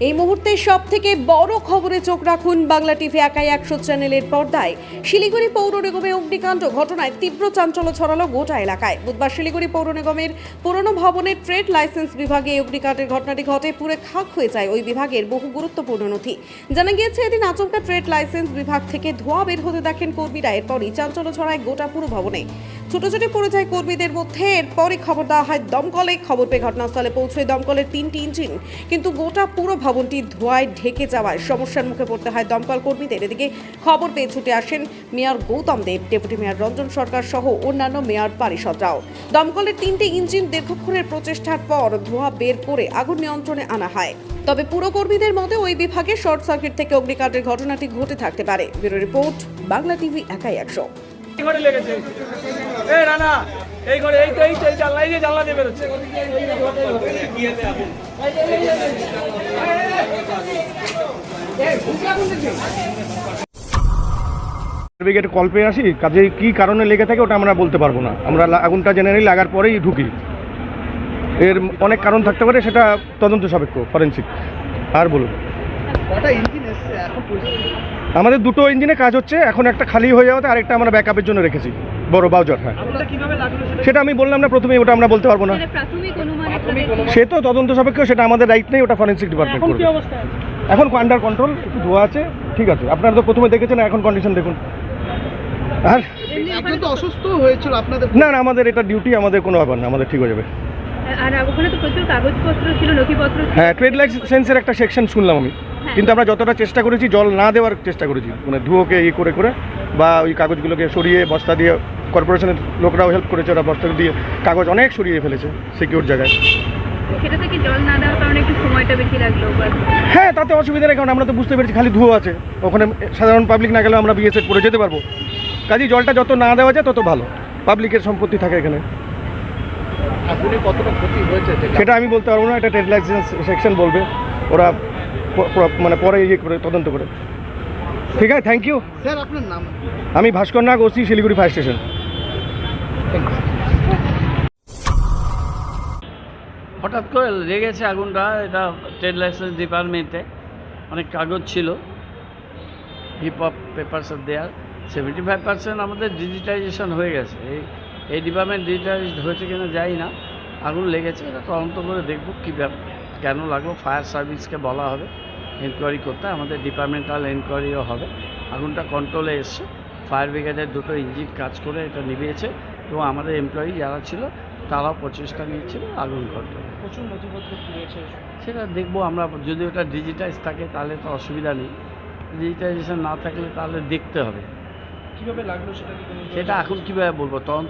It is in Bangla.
এই মুহূর্তে সব থেকে বড় খবরে চোখ রাখুন বাংলা টিভি একাই একশো চ্যানেলের পর্দায়। শিলিগুড়ি পৌর নিগমে অগ্নিকাণ্ড ঘটনায় তীব্র চাঞ্চল্য ছড়ালো গোটা এলাকায়। বুধবার শিলিগুড়ি পৌর নিগমের পুরনো ভবনের ট্রেড লাইসেন্স বিভাগে এই অগ্নিকাণ্ডের ঘটনাটি ঘটে, পুরে খাক হয়ে যায় ওই বিভাগের বহু গুরুত্বপূর্ণ নথি। জানা গিয়েছে, এদিন আচমকা ট্রেড লাইসেন্স বিভাগ থেকে ধোঁয়া বের হতে দেখেন কর্মীরা। এরপরই চাঞ্চল্য ছড়ায় গোটা পুরো ভবনে। ছুটোছুটি পড়ে যায় কর্মীদের মধ্যে। এরপরই খবর দেওয়া হয়, দমকলে খবর পেয়ে ঘটনাস্থলে পৌঁছয় দমকলের তিনটি ইঞ্জিন। কিন্তু গোটা পুরো ভবনটি ধোঁয়ায় ঢেকে যাওয়ায় সমস্যার মুখে পড়তে হয় দমকল কর্মীদের। এদিকে খবর পেয়ে ছুটে আসেন mayor Gautam Deb, deputy mayor Ranjan Sarkar সহ অন্যান্য মেয়র পারিষদরাও। দমকলের তিনটি ইঞ্জিন দীর্ঘক্ষণের প্রচেষ্টার পর ধোঁয়া বের করে আগুন নিয়ন্ত্রণে আনা হয়। তবে পুরো কর্মীদের মতে ওই বিভাগে শর্ট সার্কিট থেকে অগ্নিকাণ্ডের ঘটনাটি ঘটে থাকতে পারে। ব্যুরো রিপোর্ট, বাংলা টিভি একাই একশো। এই রানা এই ঘরে এই তো এই তো এই জানলা এই যে জানলা দিয়ে বেরোচ্ছে। ব্রিগেড কল পেয়ে আসি? কাজে কি কারণে লেগে থাকে ওটা আমরা বলতে পারব না। আমরা লা- আগুনটা জেনারেলি লাগার পরেই ঢুকি। এর অনেক কারণ থাকতে পারে সেটা তদন্ত সাপেক্ষ ফরেন্সিক আর বলুন। আমাদের দুটো ইঞ্জিনে কাজ হচ্ছে এখন একটা খালি হয়ে যাওয়াতে আরেকটা আমরা ব্যাকআপের জন্য রেখেছি। বড় বাউজার হ্যাঁ। সেটা আমি বললাম না প্রথমেই ওটা আমরা বলতে পারব না। প্রাথমিক অনুমান আপনাদের সে তো তদন্ত সাপেক্ষ সেটা আমাদের রাইট নেই ওটা ফরেন্সিক ডিপার্টমেন্ট এখন করবে। এখন আন্ডার কন্ট্রোল একটু ধোয়া আছে ঠিক আছে। আপনারা তো প্রথমে দেখেছেন এখন কন্ডিশন দেখুন। আর একজন তো অসুস্থ হয়েছিল আপনাদের না না আমাদের এটা ডিউটি আমাদের কোনো ব্যাপার না আমাদের ঠিক হয়ে যাবে। আর ওখানে তো প্রচুর কাগজপত্র ছিল নথিপত্র হ্যাঁ ট্রেড লাইসেন্সের একটা সেকশন শুনলাম আমি। কিন্তু আমরা যতটা চেষ্টা করেছি জল না দেওয়ার চেষ্টা করেছি। মানে ধুয়োকে ইয়ে করে করে বা ওই কাগজগুলোকে সরিয়ে বস্তা দিয়ে কর্পোরেশনের লোকরাও হেল্প করেছে ওরা বস্তা দিয়ে কাগজ অনেক সরিয়ে ফেলেছে সিকিউর জায়গায়। হ্যাঁ তাতে অসুবিধা নেই কারণ আমরা তো বুঝতে পেরেছি খালি ধুয়ো আছে। ওখানে সাধারণ পাবলিক না গেলেও আমরা যেতে পারব। কাজেই জলটা যত না দেওয়া যায় তত ভালো। পাবলিকের সম্পত্তি থাকে এখানে। আগুনে কতটা ক্ষতি হয়েছে সেটা আমি বলতে পারব না এটা ট্রেড লাইসেন্স সেকশন বলবে। ওরা মানে পরে ইয়ে করে তদন্ত করে। ঠিক আছে থ্যাংক ইউ স্যার আপনার নাম? আমি Bhaskar Nag OC Siliguri fire station হঠাৎ করে লেগেছে আগুনটা এটা ট্রেড লাইসেন্স ডিপার্টমেন্টে। অনেক কাগজ ছিল। Heap of papers there seventy five percent আমাদের ডিজিটাইজেশন হয়ে গেছে। এই এই ডিপার্টমেন্ট ডিজিটাইজ হয়েছে কিনা যাই না। আগুন লেগেছে এটা তদন্ত করে দেখব কী ব্যাপার কেন লাগল? ফায়ার সার্ভিসকে বলা হবে। এনকোয়ারি করতে আমাদের ডিপার্টমেন্টাল এনকোয়ারিও হবে। আগুনটা কন্ট্রোলে এসছে। ফায়ার ব্রিগেডের দুটো ইঞ্জিন কাজ করে এটা নিভিয়েছে এবং আমাদের এমপ্লয়ি যারা ছিল তারাও প্রচেষ্টা নিয়েছিল আগুন কন্ট্রোলে প্রচুর নথিপত্র সেটা দেখব আমরা যদি ওটা ডিজিটাইজ থাকে তাহলে তো অসুবিধা নেই। ডিজিটাইজেশন না থাকলে তাহলে দেখতে হবে। কীভাবে লাগল সেটা সেটা এখন কীভাবে বলব? তখন